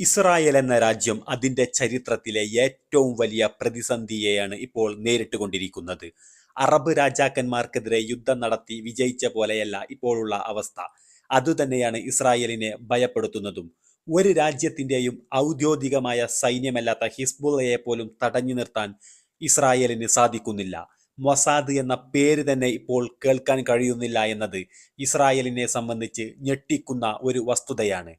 Israel എന്ന രാജ്യം അതിന്റെ ചരിത്രത്തിലെ ഏറ്റവും വലിയ പ്രതിസന്ധിയെയാണ് ഇപ്പോൾ നേരിട്ടുകൊണ്ടിരിക്കുന്നത്. അറബ് രാജാക്കന്മാർക്കെതിരെ യുദ്ധം നടത്തി വിജയിച്ച പോലെയല്ല ഇപ്പോഴുള്ള അവസ്ഥ. അതുതന്നെയാണ് ഇസ്രായേലിനെ ഭയപ്പെടുത്തുന്നതും. ഒരു രാജ്യത്തിന്റെയും ഔദ്യോഗികമായ സൈന്യമല്ലാത്ത ഹിസ്ബുള്ളയെ പോലും തടഞ്ഞു നിർത്താൻ ഇസ്രായേലിന് സാധിക്കുന്നില്ല. മൊസാദ് എന്ന പേര് തന്നെ ഇപ്പോൾ കേൾക്കാൻ കഴിയുന്നില്ല എന്നത് ഇസ്രായേലിനെ സംബന്ധിച്ച് ഞെട്ടിക്കുന്ന ഒരു വസ്തുതയാണ്.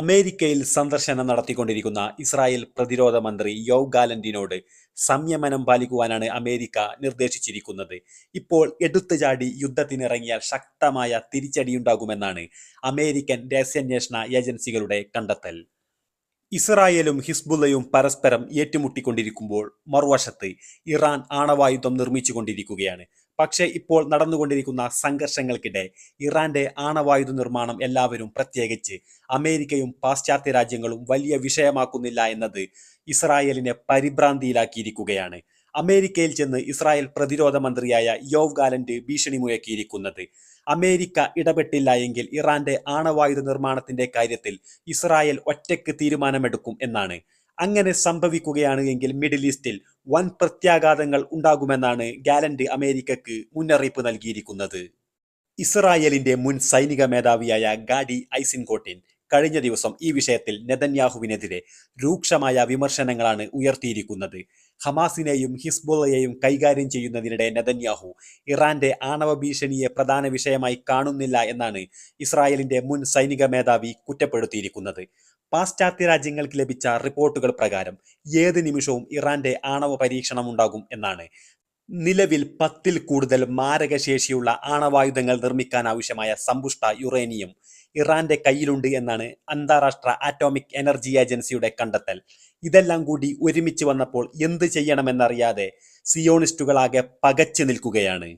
അമേരിക്കയിൽ സന്ദർശനം നടത്തിക്കൊണ്ടിരിക്കുന്ന ഇസ്രായേൽ പ്രതിരോധ മന്ത്രി യോവ് ഗാലന്റിനോട് സംയമനം പാലിക്കുവാനാണ് അമേരിക്ക നിർദ്ദേശിച്ചിരിക്കുന്നത്. ഇപ്പോൾ എടുത്തു ചാടി യുദ്ധത്തിനിറങ്ങിയാൽ ശക്തമായ തിരിച്ചടിയുണ്ടാകുമെന്നാണ് അമേരിക്കൻ രഹസ്യാന്വേഷണ ഏജൻസികളുടെ കണ്ടെത്തൽ. ഇസ്രായേലും ഹിസ്ബുള്ളയും പരസ്പരം ഏറ്റുമുട്ടിക്കൊണ്ടിരിക്കുമ്പോൾ മറുവശത്ത് ഇറാൻ ആണവായുധം നിർമ്മിച്ചുകൊണ്ടിരിക്കുകയാണ്. പക്ഷേ ഇപ്പോൾ നടന്നുകൊണ്ടിരിക്കുന്ന സംഘർഷങ്ങൾക്കിടെ ഇറാന്റെ ആണവായുധ നിർമ്മാണം എല്ലാവരും പ്രത്യേകിച്ച് അമേരിക്കയും പാശ്ചാത്യ രാജ്യങ്ങളും വലിയ വിഷയമാക്കുന്നില്ല എന്നത് ഇസ്രായേലിനെ പരിഭ്രാന്തിയിലാക്കിയിരിക്കുകയാണ്. അമേരിക്കയിൽ ചെന്ന് ഇസ്രായേൽ പ്രതിരോധ മന്ത്രിയായ യോവ് ഗാലന്റ് ഭീഷണി മുഴക്കിയിരിക്കുന്നത് അമേരിക്ക ഇടപെട്ടില്ല എങ്കിൽ ഇറാന്റെ ആണവായുധ നിർമ്മാണത്തിന്റെ കാര്യത്തിൽ ഇസ്രായേൽ ഒറ്റയ്ക്ക് തീരുമാനമെടുക്കും എന്നാണ്. അങ്ങനെ സംഭവിക്കുകയാണ് എങ്കിൽ മിഡിൽ ഈസ്റ്റിൽ വൻ പ്രത്യാഘാതങ്ങൾ ഉണ്ടാകുമെന്നാണ് ഗാലന്റ് അമേരിക്കക്ക് മുന്നറിയിപ്പ് നൽകിയിരിക്കുന്നത്. ഇസ്രായേലിന്റെ മുൻ സൈനിക മേധാവിയായ ഗാഡി ഐസിൻകോട്ടിൻ കഴിഞ്ഞ ദിവസം ഈ വിഷയത്തിൽ നെതന്യാഹുവിനെതിരെ രൂക്ഷമായ വിമർശനങ്ങളാണ് ഉയർത്തിയിരിക്കുന്നത്. ഹമാസിനെയും ഹിസ്ബുള്ളയെയും കൈകാര്യം ചെയ്യുന്നതിനിടെ നെതന്യാഹു ഇറാന്റെ ആണവ ഭീഷണിയെ പ്രധാന വിഷയമായി കാണുന്നില്ല എന്നാണ് ഇസ്രായേലിന്റെ മുൻ സൈനിക മേധാവി കുറ്റപ്പെടുത്തിയിരിക്കുന്നത്. പാശ്ചാത്യ രാജ്യങ്ങൾക്ക് ലഭിച്ച റിപ്പോർട്ടുകൾ പ്രകാരം ഏത് നിമിഷവും ഇറാന്റെ ആണവ പരീക്ഷണം ഉണ്ടാകും എന്നാണ് നിലവിൽ പത്തിൽ കൂടുതൽ മാരകശേഷിയുള്ള ആണവായുധങ്ങൾ നിർമ്മിക്കാൻ ആവശ്യമായ സമ്പുഷ്ട യുറേനിയം ഇറാന്റെ കയ്യിലുണ്ട് എന്നാണ് അന്താരാഷ്ട്ര ആറ്റോമിക് എനർജി ഏജൻസിയുടെ കണ്ടെത്തൽ. ഇതെല്ലാം കൂടി ഒരുമിച്ച് വന്നപ്പോൾ എന്ത് ചെയ്യണമെന്നറിയാതെ സിയോണിസ്റ്റുകളാകെ പകച്ചു നിൽക്കുകയാണ്.